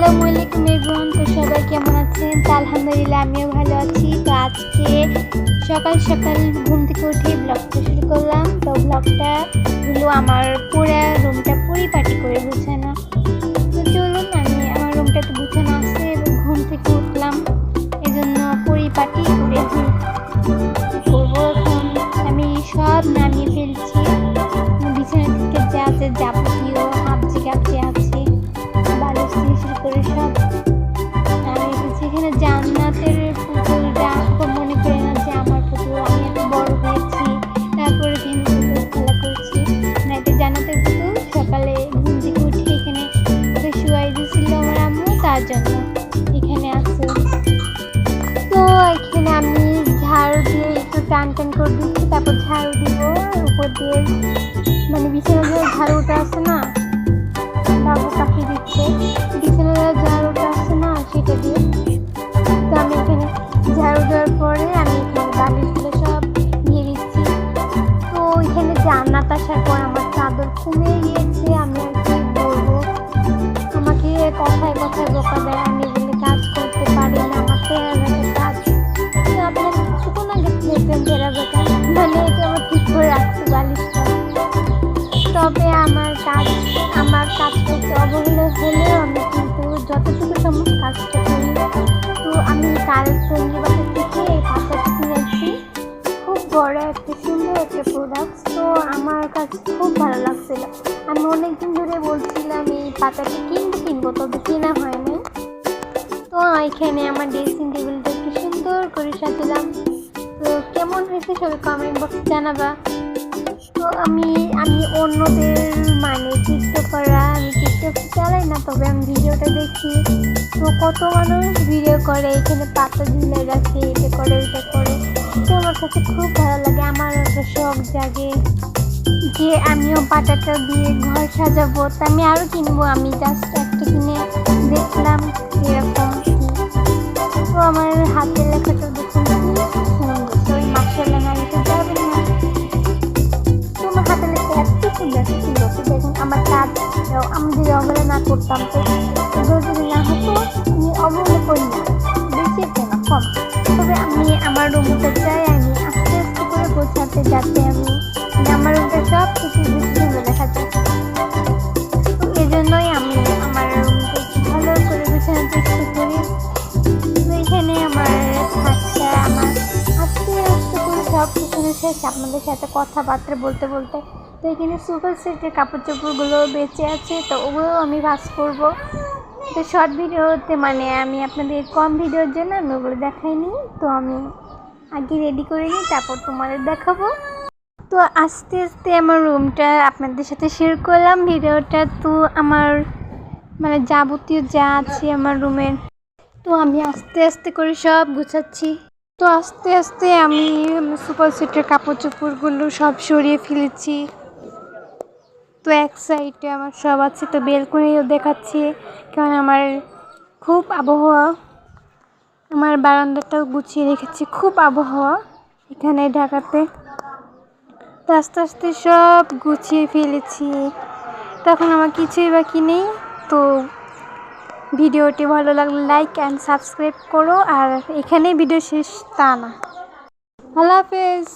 আসসালামু আলাইকুম এভরিওয়ান তো সবাই কেমন আছেন? তো আলহামদুলিল্লাহ, আমিও ভালো আছি। তো আজকে সকাল সকাল ঘুম থেকে উঠে ব্লগটা শুরু করলাম। তো ব্লগটা হলো আমার পুরো রুমটা পরিপাটি করে গুছানো। তো চলুন, আমি আমার রুমটা একটু গুছানো আছে এবং ঘুম থেকে উঠলাম। এজন্য পরিপাটি করে করব এখন? আমি সব নামিয়ে ফেলছি। বিছানা থেকে যা যা যাবতীয় তার জন্য। এখানে আছে। তো এখানে আমি ঝাড়ু দিয়ে একটু টান টান করে দিচ্ছি, তারপর ঝাড়ু দিব, উপর দিয়ে মানে বিছানা ঝাড়ুটা আছে না? করে রাখছি বালিশটা তবে আমার কাজ আমার কাজ করতে অবহেলা হলেও আমি কিন্তু যতটুকু সম্ভব কাজটা করি তো আমি কাল সঞ্জীবাজার থেকে এই পাতাটা কিনেছি। খুব বড় একটা, সুন্দর একটা প্রোডাক্ট তো আমার কাছে খুব ভালো লাগছিল। আমি অনেকদিন ধরে বলছিলাম, এই পাতাটা কিনবো কিনবো। তবে কেনা হয়নি। তো এখানে আমার ড্রেসিং টেবিলটা হয়েছে সবাই কমেন্ট বক্সে জানাবা। তো আমি আমি অন্যদের মানে টিকটক করা আমি টিকটক চালাই না, তবে আমি ভিডিওটা দেখি। তো কত মানুষ ভিডিও করে, এখানে পাতা ঝুলে রাখে এটা করে, ওইটা করে। তো আমার কাছে খুব ভালো লাগে, আমার একটা শখ জাগে যে আমিও পাতাটা দিয়ে ঘর সাজাবো। তা আমি আরও কিনবো, আমি জাস্ট একটা কিনে দেখলাম, এরকম তো আমার হাতের লেখা আছে ছিল তো দেখুন আমার কাজ আমি যদি অবহেলা না করতাম তো যদি না হতো আমি অবহেলা করি না বেশি না কম তবে আমি আমার রুমটা চাই আমি আস্তে আস্তে করে গোছাতে যাতে আমি আমার রুমটা সব কিছু বেশি সুন্দর শেষ আপনাদের সাথে কথাবার্তা বলতে বলতে তো এখানে সুপার সেটের কাপড় চোপড়গুলো বেঁচে আছে, তো ওগুলো আমি ভাস করব। তো শর্ট ভিডিওতে মানে আমি আপনাদের কম ভিডিওর জন্য আমি ওগুলো দেখাইনি, তো আমি আগে রেডি করে নিই, তারপর তোমাদের দেখাবো। তো আস্তে আস্তে আমার রুমটা আপনাদের সাথে শেয়ার করলাম ভিডিওটা তো আমার মানে যাবতীয় যা আছে আমার রুমের তো আমি আস্তে আস্তে করে সব গুছাচ্ছি। তো আস্তে আস্তে আমি সুপার সেটের কাপড় চোপড়গুলো সব সরিয়ে ফেলেছি। তো এক সাইডে আমার সব আছে, তো বেলকনিও দেখাচ্ছি। কারণ আমার খুব আবহাওয়া, আমার বারান্দাটাও গুছিয়ে রেখেছি, খুব আবহাওয়া এখানে ঢাকাতে। তো আস্তে আস্তে সব গুছিয়ে ফেলেছি। তখন আমার কিছুই বাকি নেই, তো ভিডিওটি ভালো লাগলে লাইক অ্যান্ড সাবস্ক্রাইব করো, আর এখানেই ভিডিও শেষ, তা না। আল্লাহ হাফেজ।